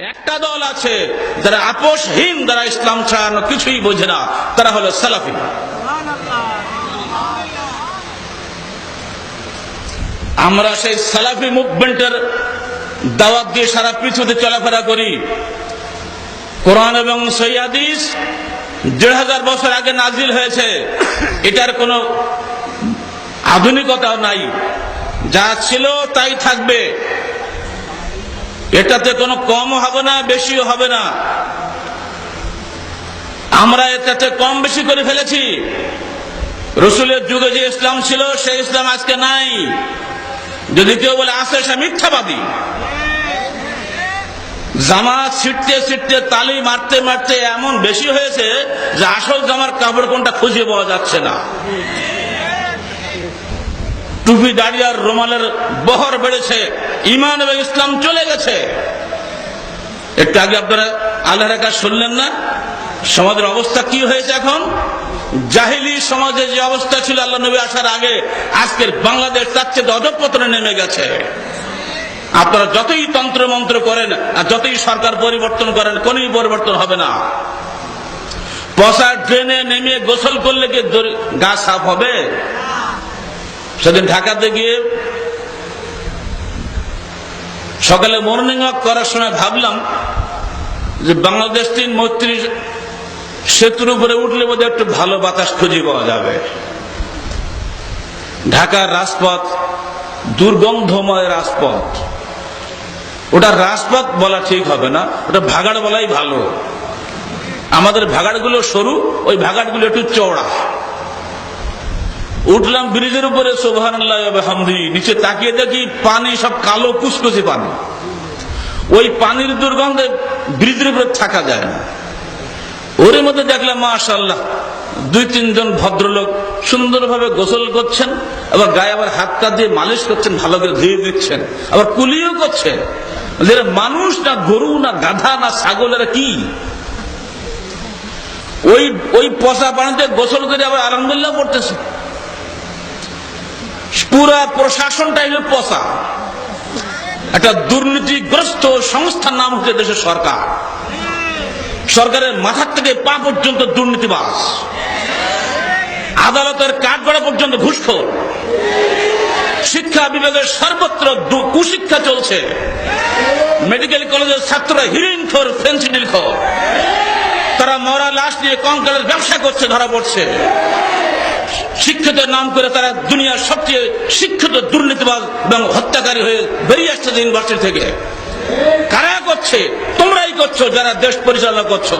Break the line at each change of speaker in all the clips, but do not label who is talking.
একটা দল আছে যারা আপোষহীন, যারা ইসলাম ছাড়ানো কিছুই বোঝে না, তারা হলো সালাফি। আমরা সেই সালাফি মুভমেন্টের দাওয়াত দিয়ে সারা পৃথিবীতে চলাফেরা করি। কোরআন এবং সৈয়াদিস দেড় হাজার বছর আগে নাজিল হয়েছে। এটার কোনো আধুনিকতা নাই। যা ছিল তাই থাকবে। এটাতে কোনো কম হবে না, বেশিও হবে না। আমরা এটাতে কম বেশি করে ফেলেছি। রসুলের যুগে যে ইসলাম ছিল, সেই ইসলাম আজকে নাই। যদি কেউ বলে, আসে, সে মিথ্যাবাদী। জামা ছিটতে ছিটতে, তালি মারতে মারতে এমন বেশি হয়েছে যে আসল জামার কাপড় কোনটা খুঁজে পাওয়া যাচ্ছে না। টুপি দাড়ি আর রোমালের বহর বেড়েছে ইমান এবং ইসলাম চলে গেছে। একটু আগে আপনারা আল্লাহর কাজ শুনলেন না? সমাজের অবস্থা কি হয়েছে এখন? জাহিলি সমাজে যে অবস্থা ছিল, আল্লাহ নবী আসার আগে, আজকের বাংলাদেশ তার চেয়ে অধপতনে নেমে গেছে। আপনারা যতই তন্ত্র মন্ত্র করেন, আর যতই সরকার পরিবর্তন করেন, কোনই পরিবর্তন হবে না। পশা ট্রেনে নেমে গোসল করলে কি গা সাফ হবে? সেদিন ঢাকাতে গিয়ে সকালে মর্নিং ওয়াক করার সময় ভাবলাম যে বাংলাদেশ তিন মৈত্রী সেতুর উপরে উঠলে বোধহয় একটু ভালো বাতাস খুঁজে পাওয়া যাবে। ঢাকার রাজপথ দুর্গন্ধময় রাজপথ। ওটা রাজপথ বলা ঠিক হবে না, ওটা ভাগাড় বলাই ভালো। আমাদের ভাগাড়গুলো সরু, ওই ভাগাড়গুলো একটু চওড়া। উঠলাম ব্রিজের উপরে সোভান হামদি নিচে তাকিয়ে দেখি পানি, সব কালো কুচকুচে পানি। ওই পানির দুর্গন্ধে ব্রিজের উপরে থাকা যায় না। ওর মধ্যে দেখলাম মাশাল্লাহ দুই, তিনজন ভদ্রলোক সুন্দরভাবে গোসল করছেন, আবার গায়ে আবার হাতটা দিয়ে মালিশ করছেন, ভালো করে ধুয়ে দিচ্ছেন, আবার কুলিও করছে এরা মানুষ না গরু না গাধা না ছাগল, এরা কি? ওই ওই পচা পানিতে গোসল করে আবার আলহামদুলিল্লাহ পড়তেছে। পুরা প্রশাসনটাই হলো পচা একটা দুর্নীতিগ্রস্ত সংস্থার নাম হচ্ছে দেশের সরকার। সরকারের মাথার থেকে পা পর্যন্ত দুর্নীতিবাস আদালতের কাঠগড়া পর্যন্ত ঘুষখোর। শিক্ষা বিভাগের সর্বত্র কুশিক্ষা চলছে। মেডিকেল কলেজের ছাত্ররা হিরিন খোর, ফেন্সিডিল খোর। তারা মরা লাশ নিয়ে কঙ্কালের ব্যবসা করছে, ধরা পড়ছে। শিক্ষিত নাম করে তারা দুনিয়ার সবচেয়ে শিক্ষিত, দুর্নীতিবাজ এবং হত্যাকারী হয়ে বেরিয়ে আসছে ইউনিভার্সিটি থেকে। কারা করছে? তোমরাই করছ, যারা দেশ পরিচালনা করছ।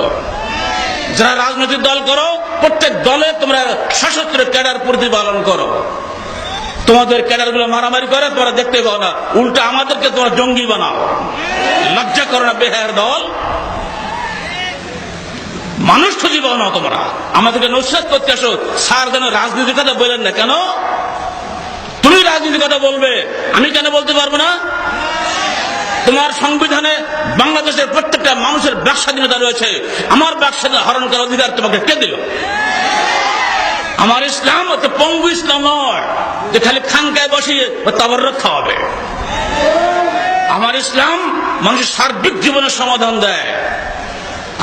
যারা রাজনৈতিক দল করো, প্রত্যেক দলে তোমরা সশস্ত্র ক্যাডার প্রতিপালন করো। তোমাদের ক্যাডারগুলো মারামারি করে, তোমরা দেখতে পাও না। উল্টা আমাদেরকে তোমরা জঙ্গি বানাও। লজ্জা করো না বেহার দল। মানুষ খুঁজে পাও না তোমরা? আমাদেরকে নস্বাদ করতে আসো। স্যার যেন রাজনীতির কথা বলেন না। কেন? তুমি রাজনীতির কথা বলবে। আমি কেন বলতে পারব না? তোমার সংবিধানে বাংলাদেশের প্রত্যেকটা মানুষের ব্যবসা স্বাধীনতা রয়েছে। আমার ব্যবসা হরণ করার অধিকার তোমাকে কে দিল? আমার ইসলাম তো পঙ্গু ইসলাম নয়। যে খালি খানকায় বসিয়ে তাবর রক্ষা হবে আমার ইসলাম মানুষের সার্বিক জীবনের সমাধান দেয়।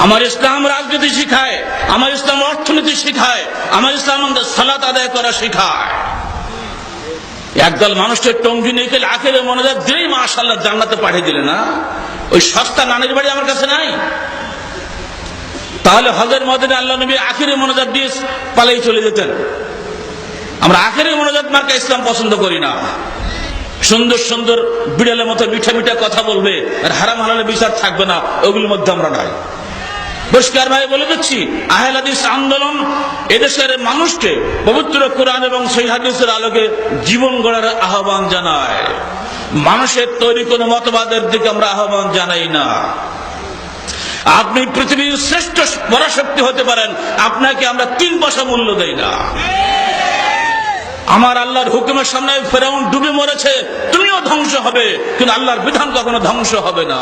আমার ইসলাম রাজনীতি শিখায়, আমার ইসলাম অর্থনীতি শিখায়, আমার ইসলাম আমাদের সালাত আদায় করা শিখায়। একদল মানুষকে টঙ্গি নিয়ে গেলে আখেরে মনে যায় দিলেই মাশাল্লাহ জান্নাতে পাঠিয়ে দিলে না? ওই সস্তা নানির বাড়ি আমার কাছে নাই? তাহলে হজের মদিনে আল্লাহ নবী আখেরে মনোজাত দিয়ে পালাই চলে যেতেন। আমরা আখেরে মনোজাত মার্কা ইসলাম পছন্দ করি না। সুন্দর সুন্দর বিড়ালের মতো মিঠা মিঠা কথা বলবে, আর হারাম হালালে বিচার থাকবে না, ওগুলোর মধ্যে আমরা নাই। পরিষ্কার ভাই বলে দিচ্ছি, আহেল হাদিস আন্দোলন এদেশের মানুষকে পবিত্র কোরআন এবং সেই হাদিসের আলোকে জীবন গড়ার আহ্বান জানায়। মানুষের তৈরি কোন মতবাদের দিকে আমরা আহ্বান জানাই না। আপনি পৃথিবীর শ্রেষ্ঠ পরাশক্তি হতে পারেন, আপনাকে আমরা তিন পয়সা মূল্য দেই না। আমার আল্লাহর হুকুমের সামনে ফেরাউন ডুবে মরেছে, তুমিও ধ্বংস হবে, কিন্তু আল্লাহর বিধান কখনো ধ্বংস হবে না।